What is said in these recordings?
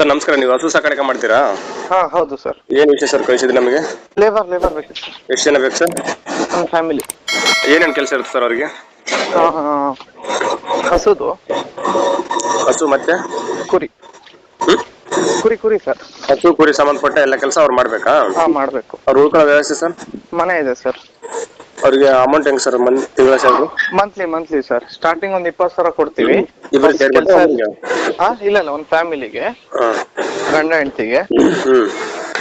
Sir ನಮಸ್ಕಾರ ನೀವು ಹಸು ಸಾಕಾಣಿಕೆ ಮಾಡ್ತೀರಾ? ಹಾ ಹೌದು ಸರ್. ಏನು ವಿಷಯ ಸರ್ ಕಳಿಸಿದ್ರಿ ನಮಗೆ? ಲೇಬರ್ ಲೇಬರ್ ಬೇಕು ಎಷ್ಟು ಜನ ಬೇಕು ಸರ್? ನಮ್ಮ ಫ್ಯಾಮಿಲಿ ಏನೇನು ಕೆಲಸ ಇರುತ್ತೆ ಸರ್ ಅವರಿಗೆ? ಹಸುದು. ಹಸು ಮತ್ತೆ? ಕುರಿ. ಹ್ಮ್? ಕುರಿ ಕುರಿ ಸರ್. ಹಸು ಕುರಿ ಸಂಬಂಧಪಟ್ಟ ಎಲ್ಲ ಕೆಲಸ ಅವ್ರು ಮಾಡ್ಬೇಕಾ? ಹಾ ಮಾಡಬೇಕು. ಅವ್ರು ಉಳ್ಕೊಳ್ಳೋ ವ್ಯವಸ್ಥೆ ಸರ್? ಮನೆ ಇದೆ ಸರ್. ಅವ್ರಿಗೆ ಅಮೌಂಟ್ ಹೆಂಗ್ ಸರ್ ತಿಂಗಳ salary monthly monthly sir starting ಒಂದ್ ಇಪ್ಪತ್ತು ಸಾವಿರ ಕೊಡ್ತೀವಿ. ಸೇರ್ಬಿಟ್ಟು ಹಾ ಇಲ್ಲ ಇಲ್ಲ ಒಂದು ಫ್ಯಾಮಿಲಿಗೆ ಹಾಂ. ಗಂಡ ಹೆಂಡತಿಗೆ.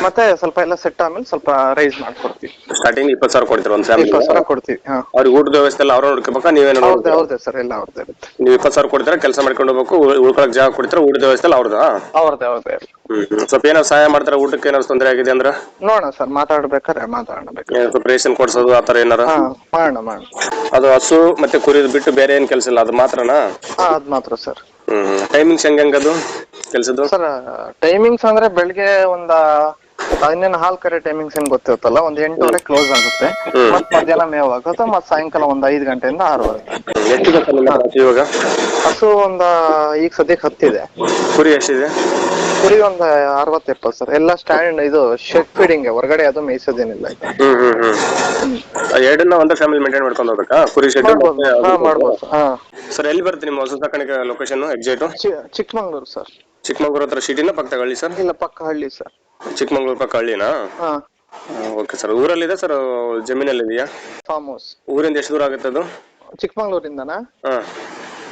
ಮತ್ತೆ ಸ್ವಲ್ಪ ಎಲ್ಲ ಸೆಟ್ ಆದ್ಮೇಲೆ ಸ್ವಲ್ಪ ರೈಸ್ ಮಾಡ್ಕೊಡ್ತೀವಿ. ಸ್ಟಾರ್ಟಿಂಗ್ ಇಪ್ಪತ್ತು ಸಾವಿರ ಕೊಡ್ತೀರ ಒಂದು ಫ್ಯಾಮಿಲಿ ಇಪ್ಪತ್ತು ಸಾವಿರ ಕೊಡ್ತೀವಿ ಹಾ. ಅವ್ರಿಗೆ ಊಟದ ವ್ಯವಸ್ಥೆ ಎಲ್ಲ ಅವ್ರು ನೋಡ್ಕೋಬೇಕಾ? ನೀವೇ ಅವ್ರದ್ದೇ? ಅವ್ರದ್ದೇ ಸರ್ ಎಲ್ಲ ಅವ್ರದ್ದೇ ಇರುತ್ತೆ. ನೀವು ಇಪ್ಪತ್ತು ಸಾವಿರ ಕೊಡ್ತೀರಾ ಕೆಲಸ ಮಾಡ್ಕೊಂಡು ಹೋಗ್ಬೇಕು ಉಳ್- ಉಳ್ಕೊಳಕ್ ಜಾಗ ಕೊಡ್ತೀರಾ ಊಟದ ವ್ಯವಸ್ಥೆ ಎಲ್ಲ ಅವ್ರದಾ ಅವ್ರದ್ದೇ ಅವ್ರದ್ದೇ ಹ್ಮ್ ಹ್ಮ್. ಸ್ವಲ್ಪ ಏನಾದ್ರು ಸಹಾಯ ಮಾಡ್ತಾರೆ ಊಟಕ್ಕೆ ಏನಾದ್ರು ತೊಂದರೆ ಆಗಿದೆ ಅಂದ್ರೆ? ನೋಡೋಣ ಸರ್ ಮಾತಾಡ್ಬೇಕಾದ್ರೆ ಮಾತಾಡಬೇಕು. ಏನ್ ಸ್ವಲ್ಪ ರೇಷನ್ ಕೊಡ್ಸೋದು ಆತರ ಥರ ಏನಾರ ಹಾ ಮಾಡೋಣ ಮಾಡೋಣ. ಅದು ಹಸು ಮತ್ತೆ ಕುರಿ ಬಿಟ್ಟು ಬೇರೆ ಏನ್ ಕೆಲಸ ಇಲ್ಲ ಅದು ಮಾತ್ರನಾ? ಹಾ ಅದ್ ಮಾತ್ರ ಸರ್. ಹ್ಮ್ ಟೈಮಿಂಗ್ಸ್ ಹೆಂಗ್ ಹೆಂಗ್ ಅದು ಕೆಲಸದ್ದು? ಸರ್ ಟೈಮಿಂಗ್ಸ್ ಅಂದ್ರೆ ಬೆಳಿಗ್ಗೆ ಒಂದ ಇನ್ನೇನು ಹಾಲ್ ಕರೆ ಟೈಮಿಂಗ್ಸ್ ಏನ್ ಗೊತ್ತಿರುತ್ತಲ್ಲ ಒಂದ್ ಎಂಟೂವರೆ ಕ್ಲೋಸ್ ಆಗುತ್ತೆ. ಹ್ಮ್. ಮತ್ ಮಧ್ಯಾಹ್ನ ಮೇವ್ ಆಗುತ್ತೆ ಮತ್ ಸಾಯಂಕಾಲ ಒಂದ್ ಐದ್ ಗಂಟೆಯಿಂದ ಆರೂವರೆ. ಎಷ್ಟಿದೆ ಸರ್ ನಿಮ್ಮ ಇವಾಗ? ಹಸು ಒಂದ ಈಗ ಸದ್ಯಕ್ಕೆ ಹತ್ತಿದೆ. ಕುರಿ ಎಷ್ಟಿದೆ? ಕುರಿ ಒಂದ್ ಅರವತ್ ಎಪ್ಪತ್ತು ಸರ್. ಎಲ್ಲ ಸ್ಟ್ಯಾಂಡ್ ಇದು ಶೆಡ್ ಫೀಡಿಂಗ್ ಹೊರಗಡೆ ಅದು ಮೇಯಿಸೋದೇನಿಲ್ಲ ಇದು. ಹ್ಮ್ ಹ್ಮ್ ಹ್ಮ್. ಆ ಎರಡನ್ನ ಒಂದೇ ಫ್ಯಾಮಿಲಿ ಮೇಂಟೈನ್ ಮಾಡ್ಕೊಂಡು ಹೋಗಬೇಕಾ? ಕುರಿ ಶೆಡ್ ಮಾಡ್ಬೋದು. ಹಾ ಮಾಡ್ಬೋದು. ಹಾ. ಸರ್ ಎಲ್ಲಿ ಬರುತ್ತೆ ನಿಮ್ಮ ಹೊಸ ಸಾಕಾಣಿಕೆ ಲೊಕೇಶನ್ ಎಕ್ಸಾಕ್ಟ್ ಚಿ- ಚಿಕ್ಕಮಂಗ್ಳೂರು ಸರ್. ಚಿಕ್ಕಮಂಗ್ಳೂರ್ ಹತ್ರ ಸಿಟಿನ ಪಕ್ಕ ಹಳ್ಳಿ ಸರ್. ಇಲ್ಲ ಪಕ್ಕ ಹಳ್ಳಿ ಸರ್. ಚಿಕ್ಕಮಂಗ್ಳೂರ್ ಪಕ್ಕ ಹಳ್ಳಿನಾ? ಹಾ. ಓಕೆ ಸರ್ ಊರಲ್ಲಿದೆ ಸರ್ ಜಮೀನಲ್ಲಿ ಇದೆಯಾ ಫಾರ್ಮ್ ಹೌಸ್ ಊರಿಂದ ಎಷ್ಟು ದೂರ ಆಗುತ್ತೆ ಅದು? ಚಿಕ್ಕಮಂಗ್ಳೂರಿಂದನಾ? ಹಾ.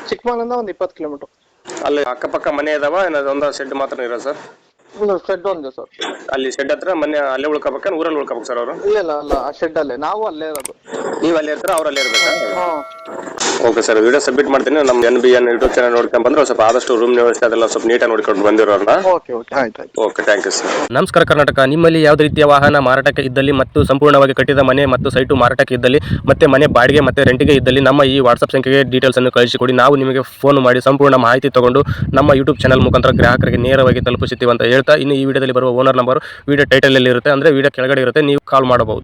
ಚಿಕ್ಕಮಂಗ್ಳೂರಿಂದ ಒಂದು ಇಪ್ಪತ್ತು ಕಿಲೋಮೀಟರ್. ಅಲ್ಲಿ ಅಕ್ಕಪಕ್ಕ ಮನೆ ಇದಾವ ಏನಾದ್ರು ಒಂದ ಶೆಡ್ ಮಾತ್ರ ಇರೋ ಸರ್ ಶೆಡ್ ಒಂದು ಸರ್ ಅಲ್ಲಿ ಶೆಡ್ ಹತ್ರ ಮನೆ ಅಲ್ಲೇ ಉಳ್ಕೋಬೇಕ ಊರಲ್ಲಿ ಉಳ್ಕೋಬೇಕು ಸರ್ ಅವರು? ಇಲ್ಲ ಇಲ್ಲ ಅಲ್ಲ ಆ ಶೆಡ್ ಅಲ್ಲೇ. ನಾವು ಅಲ್ಲೇ ಇರೋದು. ನೀವು ಅಲ್ಲೇ ಇರ್ತೀರ ಅವ್ರು ಅಲ್ಲೇ ಇರ್ಬೇಕಾ ಓಕೆ ಸರ್ ವಿಡಿಯೋ ಸಬ್ಮಿಟ್ ಮಾಡ್ತೀನಿ. ನಮ್ಮ N B N YouTube channel ನೋಡ್ಕೊಂಡ್ ಬಂದ್ರೆ ಸ್ವಲ್ಪ ಆದಷ್ಟು ರೂಮ್ ವ್ಯವಸ್ಥೆ ಅದೆಲ್ಲ ಸ್ವಲ್ಪ ನೀಟಾಗಿ ನೋಡ್ಕೊಂಡು ಬಂದಿರೋರನ್ನ ಓಕೆ ಓಕೆ ಆಯ್ತು ಆಯ್ತು. ಓಕೆ ಥ್ಯಾಂಕ್ ಯು ಸರ್ ನಮಸ್ಕಾರ ಕರ್ನಾಟಕ. ನಿಮ್ಮಲ್ಲಿ ಯಾವುದೇ ರೀತಿಯ ವಾಹನ ಮಾರಾಟಕ್ಕೆ ಇದ್ದಲ್ಲಿ ಮತ್ತು ಸಂಪೂರ್ಣವಾಗಿ ಕಟ್ಟಿದ ಮನೆ ಮತ್ತು ಸೈಟು ಮಾರಾಟಕ್ಕೆ ಇದ್ದಲ್ಲಿ ಮತ್ತೆ ಮನೆ ಬಾಡಿಗೆ ಮತ್ತೆ ರೆಂಟಿಗೆ ಇದ್ದಲ್ಲಿ ನಮ್ಮ ಈ ವಾಟ್ಸಪ್ ಸಂಖ್ಯೆಗೆ ಡೀಟೇಲ್ಸ್ ಅನ್ನು ಕಳಿಸಿಕೊಡಿ. ನಾವು ನಿಮಗೆ ಫೋನ್ ಮಾಡಿ ಸಂಪೂರ್ಣ ಮಾಹಿತಿ ತಗೊಂಡು ನಮ್ಮ ಯೂಟ್ಯೂಬ್ ಚಾನಲ್ ಮುಖಾಂತರ ಗ್ರಾಹಕರಿಗೆ ನೇರವಾಗಿ ತಲುಪಿಸುತ್ತೀವಿ ಅಂತ ಹೇಳ್ತಾ ಇನ್ನು ಈ ವಿಡಿಯೋದಲ್ಲಿ ಬರುವ ಓನರ್ ನಂಬರ್ ವಿಡಿಯೋ ಟೈಟಲ್ ಅಲ್ಲಿ ಇರುತ್ತೆ ಅಂದ್ರೆ ವಿಡಿಯೋ ಕೆಳಗಡೆ ಇರುತ್ತೆ. ನೀವು ಕಾಲ್ ಮಾಡಬಹುದು.